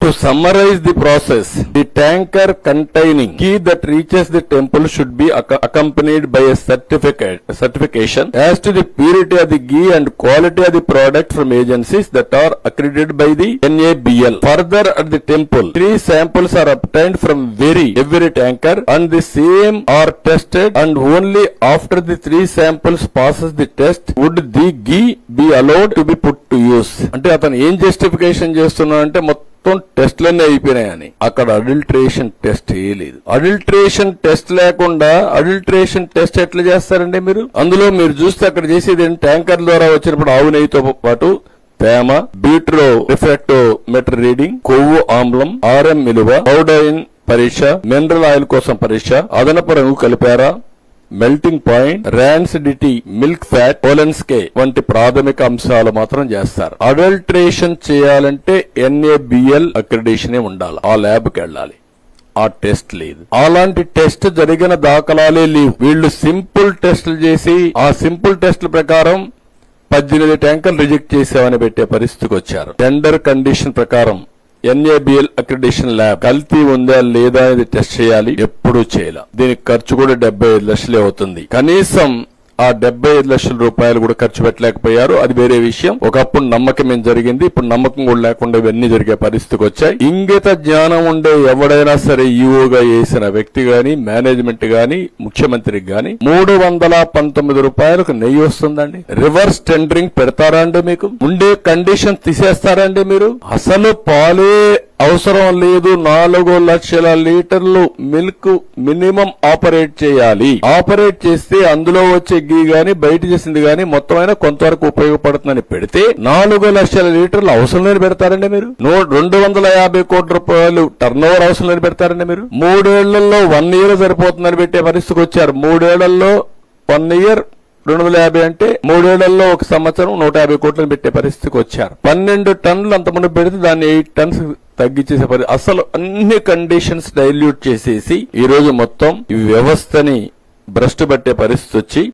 To summarize the process, the tanker containing key that reaches the temple should be ac- accompanied by a certificate certification as to the purity of the ghee and quality of the product from agencies that are accredited by the NABL. Further, at the temple, three samples are obtained from very every tanker, and the same are tested, and only after the three samples passes the test would the ghee be allowed to be put to use. అంటే అతను ఏం justification చేస్తున్నా అంటే మొత్తం టెస్ట్లన్నీ అయిపోయినాయని. అక్కడ adulteration test చేయలేదు. అడల్ట్రేషన్ టెస్ట్ లేకుండా అడల్ట్రేషన్ టెస్ట్ ఎట్లా చేస్తారండి మీరు? అందులో మీరు చూస్తే అక్కడ చేసేది ట్యాంకర్ ద్వారా వచ్చినప్పుడు ఆవు నెయ్యితో పాటు తేమ బీట్రో రిఫ్రాక్టో మెటర్ రీడింగ్ కొవ్వు ఆమ్లం ఆర్ఎం విలువ పౌడైన్ పరీక్ష మినరల్ ఆయిల్ కోసం పరీక్ష అదనపు రంగు కలిపారా melting point rancidity milk fat Polenske వంటి ప్రాథమిక అంశాలు మాత్రం చేస్తారు. అడల్ట్రేషన్ చేయాలంటే ఎన్ఏబిఎల్ అక్రిడేషనే ఉండాలి. ఆ ల్యాబ్కి వెళ్ళాలి. ఆ టెస్ట్ లేదు. అలాంటి టెస్ట్ జరిగిన దాఖలాలే లేవు. వీళ్ళు సింపుల్ టెస్టులు చేసి ఆ సింపుల్ టెస్టుల ప్రకారం పద్దెనిమిది ట్యాంకర్లు రిజెక్ట్ చేసామని పెట్టే పరిస్థితికి వచ్చారు. టెండర్ కండిషన్ ప్రకారం ఎన్ఏబిఎల్ అక్రిడేషన్ ల్యాబ్ కల్తీ ఉందా లేదా అనేది టెస్ట్ చేయాలి? ఎప్పుడూ చేయాలి. దీనికి ఖర్చు కూడా డెబ్బై ఐదు లక్షలే అవుతుంది. కనీసం ఆ డెబ్బై ఐదు లక్షల రూపాయలు కూడా ఖర్చు పెట్టలేకపోయారు. అది వేరే విషయం. ఒకప్పుడు నమ్మకం ఏం జరిగింది? ఇప్పుడు నమ్మకం కూడా లేకుండా ఇవన్నీ జరిగే పరిస్థితికి వచ్చాయి. ఇంగిత జ్ఞానం ఉండే ఎవడైనా సరే ఈఓగా వేసిన వ్యక్తి గాని మేనేజ్మెంట్ గాని ముఖ్యమంత్రికి గాని మూడు వందల పంతొమ్మిది రూపాయలకు నెయ్యి వస్తుందండి. రివర్స్ టెండరింగ్ పెడతారా అండి మీకు? ఉండే కండిషన్ తీసేస్తారండి మీరు? అసలు పాలే అవసరం లేదు నాలుగు లక్షల లీటర్లు మిల్క్ మినిమం ఆపరేట్ చేయాలి. ఆపరేట్ చేస్తే అందులో వచ్చే గీ గాని బయట చేసింది గాని మొత్తం అయినా కొంతవరకు ఉపయోగపడుతుందని పెడితే నాలుగు లక్షల లీటర్లు అవసరం లేని పెడతారండి మీరు? రెండు వందల యాభై కోట్ల రూపాయలు టర్న్ ఓవర్ అవసరం లేని పెడతారండి మీరు? మూడేళ్ళలో వన్ ఇయర్ సరిపోతుందని పెట్టే పరిస్థితికి వచ్చారు. మూడేళ్ళలో వన్ ఇయర్ రెండు వందల యాభై అంటే మూడేళ్ళలో ఒక సంవత్సరం నూట యాభై కోట్లను పెట్టే పరిస్థితికి వచ్చారు. పన్నెండు టన్నులు అంతమంది పెడితే దాన్ని ఎయిట్ టన్స్ తగ్గించేసే పరి అసలు అన్ని కండిషన్స్ డైల్యూట్ చేసేసి ఈ రోజు మొత్తం ఈ వ్యవస్థని భ్రష్టు పట్టే పరిస్థితి వచ్చి